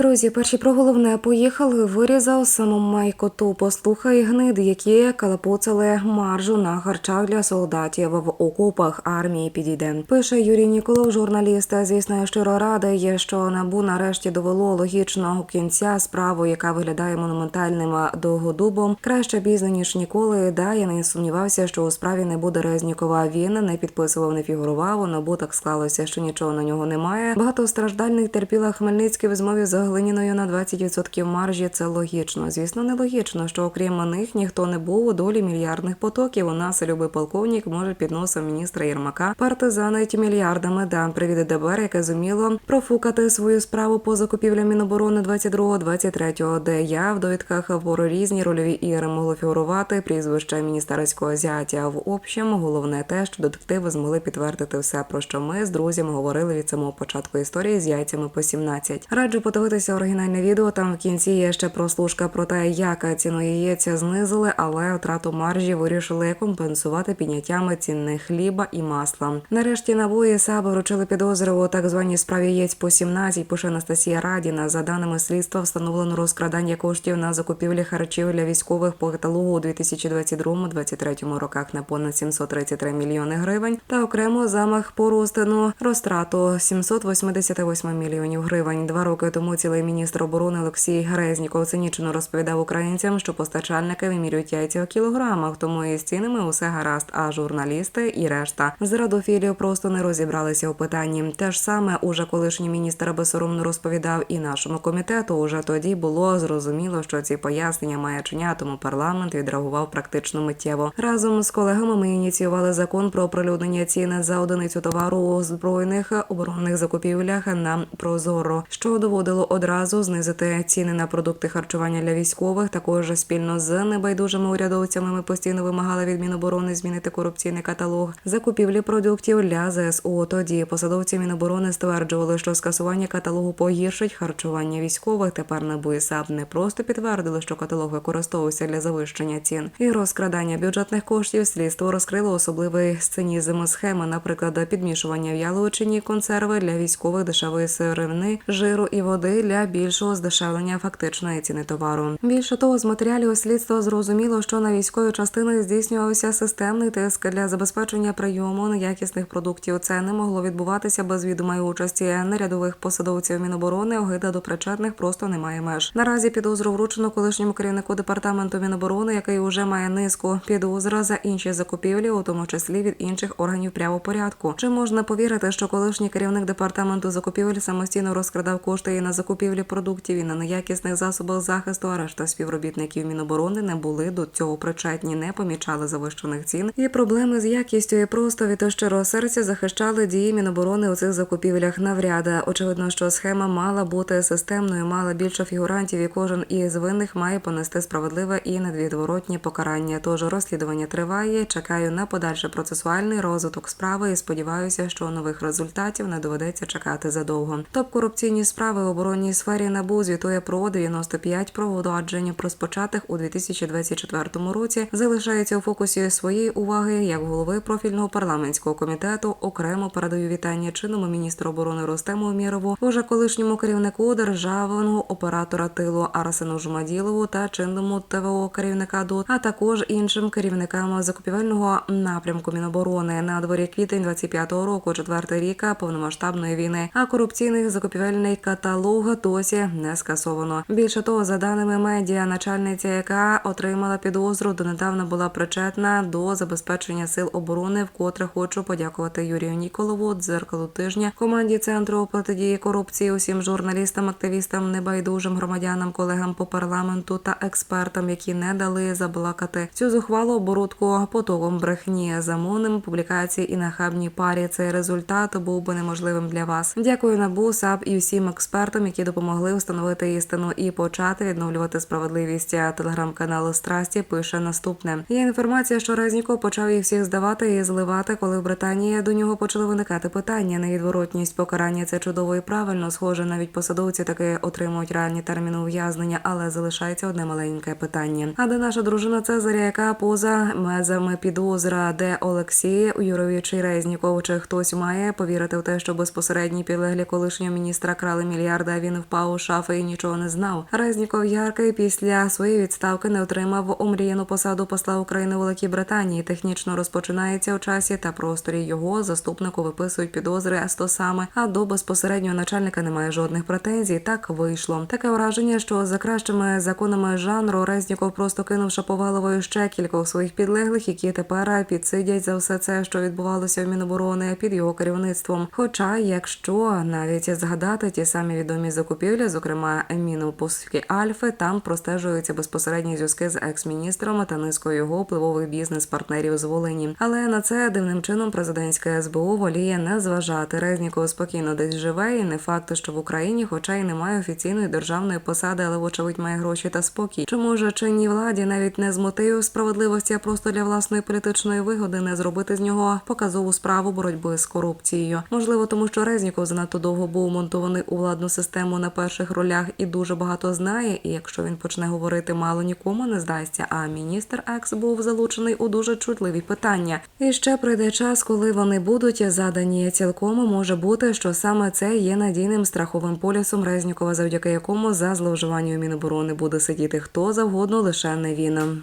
Друзі, перші про головне поїхали, вирізав саму майкоту. Послухай гнид, які калапуцали маржу на харчах для солдатів в окопах армії. Підійде. Пише Юрій Ніколов, журналіст. Звісно, я щиро радий, що набу нарешті довело логічного кінця справу, яка виглядає монументальним довгодубом. Краще пізно ніж ніколи. Да, я не сумнівався, що у справі не буде Резнікова. Він не підписував, не фігурував. У набу так склалося, що нічого на нього немає. Багато страждальних терпіла Хмельницький в змові з Глиніною на 20% маржі. Це логічно. Звісно, нелогічно, що окрім них ніхто не був у долі мільярдних потоків. У нас любий полковник може під носом міністра Єрмака партизанить мільярдами. Да, привіт ДБР, яке зуміло профукати свою справу по закупівлям Міноборони 22-23, де я в довідках про різні рольові ігри могло фігурувати прізвище міністерського зятя. В общем, головне те, що детективи змогли підтвердити все, про що ми з друзями говорили від самого початку історії з яйцями по 17. Раджу подивитися оригінальне відео. Там в кінці є ще прослушка про те, як ціну яєця знизили, але втрату маржі вирішили компенсувати підняттями ціни хліба і масла. Нарешті НАБУ і САБ вручили підозру у так званій справі яєць по 17, пише Анастасія Радіна. За даними слідства, встановлено розкрадання коштів на закупівлі харчів для військових по каталогу у 2022-2023 роках на понад 733 мільйони гривень та окремо замах по розтину розтрату 788 мільйонів гривень. Два роки тому цілий міністр оборони Олексій Грезніков цинічно розповідав українцям, що постачальники вимірюють яйця у кілограмах, тому і з цінами усе гаразд. А журналісти і решта з радофілів просто не розібралися у питанні. Те ж саме уже колишній міністр безсоромно розповідав і нашому комітету. Уже тоді було зрозуміло, що ці пояснення маячня, тому парламент відреагував практично миттєво. Разом з колегами ми ініціювали закон про оприлюднення ціни за одиницю товару у збройних оборонних закупівлях на прозоро, що доводило одразу знизити ціни на продукти харчування для військових. Також спільно з небайдужими урядовцями ми постійно вимагали від Міноборони змінити корупційний каталог закупівлі продуктів для ЗСУ. Тоді посадовці Міноборони стверджували, що скасування каталогу погіршить харчування військових. Тепер НАБУ і САП не просто підтвердили, що каталог використовувався для завищення цін і розкрадання бюджетних коштів. Слідство розкрило особливий сценізм схеми, наприклад, підмішування в консерви для військових дешевої сировини, жиру і води для більшого здешевлення фактичної ціни товару. Більше того, з матеріалів слідства зрозуміло, що на військові частини здійснювався системний тиск для забезпечення прийому неякісних продуктів. Це не могло відбуватися без відомої участі нерядових посадовців Міноборони. Огида до причетних просто немає меж. Наразі підозру вручено колишньому керівнику департаменту Міноборони, який уже має низку підозра за інші закупівлі, у тому числі від інших органів правопорядку. Чи можна повірити, що колишній керівник департаменту закупівель самостійно розкрадав кошти і на закупівлі продуктів і на неякісних засобах захисту, а решта співробітників Міноборони не були до цього причетні, не помічали завищених цін і проблеми з якістю і просто від щирого серця захищали дії Міноборони у цих закупівлях. Навряд очевидно, що схема мала бути системною, мала більше фігурантів, і кожен із винних має понести справедливе і недвідворотні покарання. Тож розслідування триває. Чекаю на подальший процесуальний розвиток справи і сподіваюся, що нових результатів не доведеться чекати задовго. Топ корупційні справи в оборонній сфері НАБУ звітує про 95 проводжень, розпочатих у 2024 році, залишається у фокусі своєї уваги як голови профільного парламентського комітету. Окремо передаю вітання чинному міністру оборони Ростему Умєрову, уже колишньому керівнику державного оператора тилу Арсену Жумаділову та чинному ТВО керівника ДОТ, а також іншим керівникам закупівельного напрямку Міноборони на дворі квітень 25-го року, четвертий рік повномасштабної війни. А корупційний закупівельний каталог досі не скасовано. Більше того, за даними медіа, начальниця, яка отримала підозру, донедавна була причетна до забезпечення сил оборони. Вкотре хочу подякувати Юрію Ніколову, дзеркалу тижня, команді центру протидії корупції, усім журналістам, активістам, небайдужим громадянам, колегам по парламенту та експертам, які не дали заблакати цю зухвалу оборудку потоком брехні, замовним публікацій і нахабній парі. Цей результат був би неможливим для вас. Дякую НАБУ, САП і всім експертам, які допомогли встановити істину і почати відновлювати справедливість. Телеграм-канал Страсті пише наступне. Є інформація, що Резніков почав їх всіх здавати і зливати, коли в Британії до нього почали виникати питання. Невідворотність покарання це чудово і правильно. Схоже, навіть посадовці таки отримують реальні терміни ув'язнення, але залишається одне маленьке питання. А де наша дружина Цезаря, яка поза межами підозра, де Олексій Юрович Резніков, чи хтось має повірити в те, що безпосередні підлеглі колишнього міністра крали мільярди, а він він впав у шафи і нічого не знав. Резніков яркий після своєї відставки не отримав омріяну посаду посла України у Великій Британії. Технічно розпочинається у часі та просторі його заступнику виписують підозри з то саме, а до безпосереднього начальника немає жодних претензій. Так вийшло. Таке враження, що за кращими законами жанру Резніков просто кинув Шаповаловою ще кількох своїх підлеглих, які тепер підсидять за все це, що відбувалося в Міноборони під його керівництвом. Хоча, якщо навіть згадати ті самі відомі закупівлі, зокрема мінопуски Альфи, там простежуються безпосередні зв'язки з екс-міністром та низкою його впливових бізнес-партнерів з Волині. Але на це дивним чином президентське СБУ воліє не зважати. Резніков спокійно десь живе, і не факт, що в Україні, хоча й немає офіційної державної посади, але вочевидь має гроші та спокій. Чому ж чинній владі навіть не з мотивів справедливості, а просто для власної політичної вигоди не зробити з нього показову справу боротьби з корупцією? Можливо, тому що Резніков занадто довго був монтований у владну систему на перших ролях і дуже багато знає. І якщо він почне говорити, мало нікому не здасться. А міністр Екс був залучений у дуже чутливі питання. І ще прийде час, коли вони будуть задані. Цілком може бути, що саме це є надійним страховим полісом Резнікова, завдяки якому за зловживання у Міноборони буде сидіти хто завгодно, лише не він.